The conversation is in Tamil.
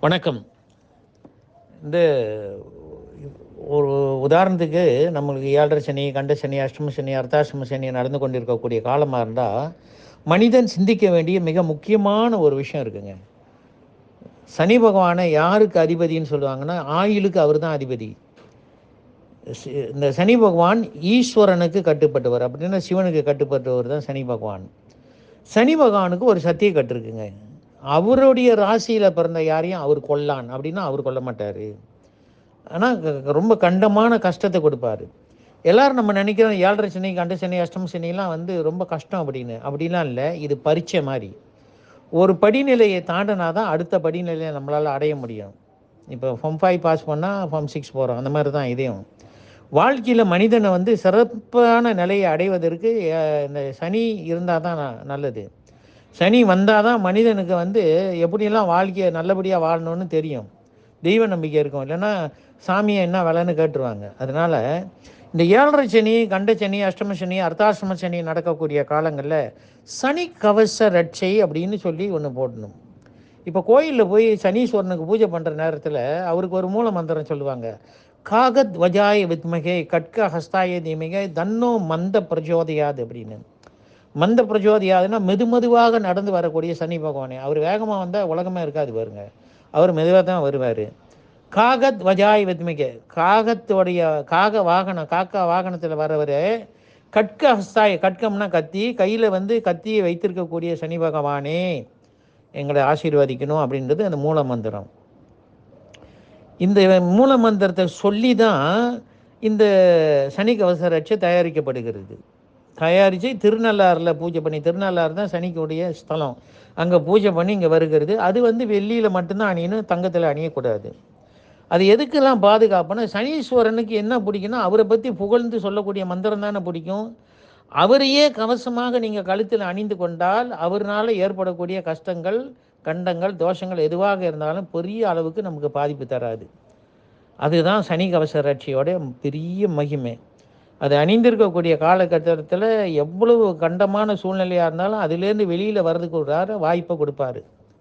வணக்கம். இந்த ஒரு உதாரணத்துக்கு நம்மளுக்கு ஏழரை சனி கண்ட சனி அஷ்டம சனி அர்த்தாஷ்டம சனி நடந்து கொண்டிருக்கக்கூடிய காலமாக இருந்தால் மனிதன் சிந்திக்க வேண்டிய மிக முக்கியமான ஒரு விஷயம் இருக்குங்க. சனி பகவானை யாருக்கு அதிபதின்னு சொல்லுவாங்கன்னா ஆயுளுக்கு அவர் தான் அதிபதி. சி- இந்த சனி பகவான் ஈஸ்வரனுக்கு கட்டுப்பட்டவர். அப்படின்னா சிவனுக்கு கட்டுப்பட்டவர் தான் சனி பகவான். சனி பகவானுக்கு ஒரு சத்திய கட்டு இருக்குங்க அவருடைய ராசியில் பிறந்த யாரையும் அவர் கொல்லான் அப்படின்னா அவர் கொல்ல மாட்டார். ஆனால் ரொம்ப கண்டமான கஷ்டத்தை கொடுப்பாரு. எல்லாரும் நம்ம நினைக்கிறோம் ஏழரை சனி கண்ட சனி அஷ்டம சனிலாம் வந்து ரொம்ப கஷ்டம் அப்படின்னு. அப்படிலாம் இல்லை இது பரீட்சை மாதிரி. ஒரு படிநிலையை தாண்டினா தான் அடுத்த படிநிலையை நம்மளால் அடைய முடியும். இப்போ ஃபார்ம் ஃபைவ் பாஸ் பண்ணால் ஃபார்ம் சிக்ஸ் போகிறோம் அந்த மாதிரி தான் இதையும். வாழ்க்கையில் மனிதனை வந்து சிறப்பான நிலையை அடைவதற்கு இந்த சனி இருந்தால் தான் ந- நல்லது. சனி வந்தால் தான் மனிதனுக்கு வந்து எப்படியெல்லாம் வாழ்க்கையை நல்லபடியாக வாழணும்னு தெரியும். தெய்வ நம்பிக்கை இருக்கும். இல்லைன்னா சாமியை என்ன விலைன்னு கேட்டுருவாங்க. அதனால் இந்த ஏழரை சனி கண்ட சனி அஷ்டம சனி அர்த்தாஷ்டம சனி நடக்கக்கூடிய காலங்களில் சனி கவச ரட்சை அப்படின்னு சொல்லி ஒன்று போடணும். இப்போ கோயிலில் போய் சனீஸ்வரனுக்கு பூஜை பண்ணுற நேரத்தில் அவருக்கு ஒரு மூல மந்திரம் சொல்லுவாங்க. காகத் வஜாய வித்மகே கட்க ஹஸ்தாய தீமிகை தன்னோ மந்த பிரஜோதயாது அப்படின்னு. மந்த பிரஜோதியாதுன்னா மெது மெதுவாக நடந்து வரக்கூடிய சனி பகவானே. அவர் வேகமாக வந்தால் உலகமே இருக்காது பாருங்க. அவர் மெதுவாக தான் வருவார். காகத் வஜாய் வித்மிகே. காகத்துடைய காக வாகனம் காக்கா வாகனத்தில் வரவர் கட்க ஹஸ்தாய் கட்கம்னா கத்தி கையில் வந்து கத்தியை வைத்திருக்கக்கூடிய சனி பகவானே. எங்களை ஆசீர்வதிக்கணும் அப்படின்றது அந்த மூல மந்திரம். இந்த மூல மந்திரத்தை சொல்லி தான் இந்த சனி கவச ரட்சை தயாரிக்கப்படுகிறது. தயாரித்து திருநள்ளாறில் பூஜை பண்ணி திருநள்ளாறு தான் சனிக்குடைய ஸ்தலம். அங்கே பூஜை பண்ணி இங்கே வருகிறது. அது வந்து வெள்ளியில் மட்டும்தான் அணியணும் தங்கத்தில் அணியக்கூடாது. அது எதுக்கெல்லாம் பாதுகாப்புனா சனீஸ்வரனுக்கு என்ன பிடிக்குன்னா அவரை பற்றி புகழ்ந்து சொல்லக்கூடிய மந்திரம் தானே பிடிக்கும். அவரையே கவசமாக நீங்கள் கழுத்தில் அணிந்து கொண்டால் அவர்னால் ஏற்படக்கூடிய கஷ்டங்கள் கண்டங்கள் தோஷங்கள் எதுவாக இருந்தாலும் பெரிய அளவுக்கு நமக்கு பாதிப்பு தராது. அதுதான் சனி கவச ரட்சியோட பெரிய மகிமை. அது அணிந்திருக்கக்கூடிய காலகட்டத்தில் எவ்வளவு கண்டமான சூழ்நிலையாக இருந்தாலும் அதுலேருந்து வெளியில் வர்றதுக்கு ஒரு வாய்ப்பை கொடுப்பாரு.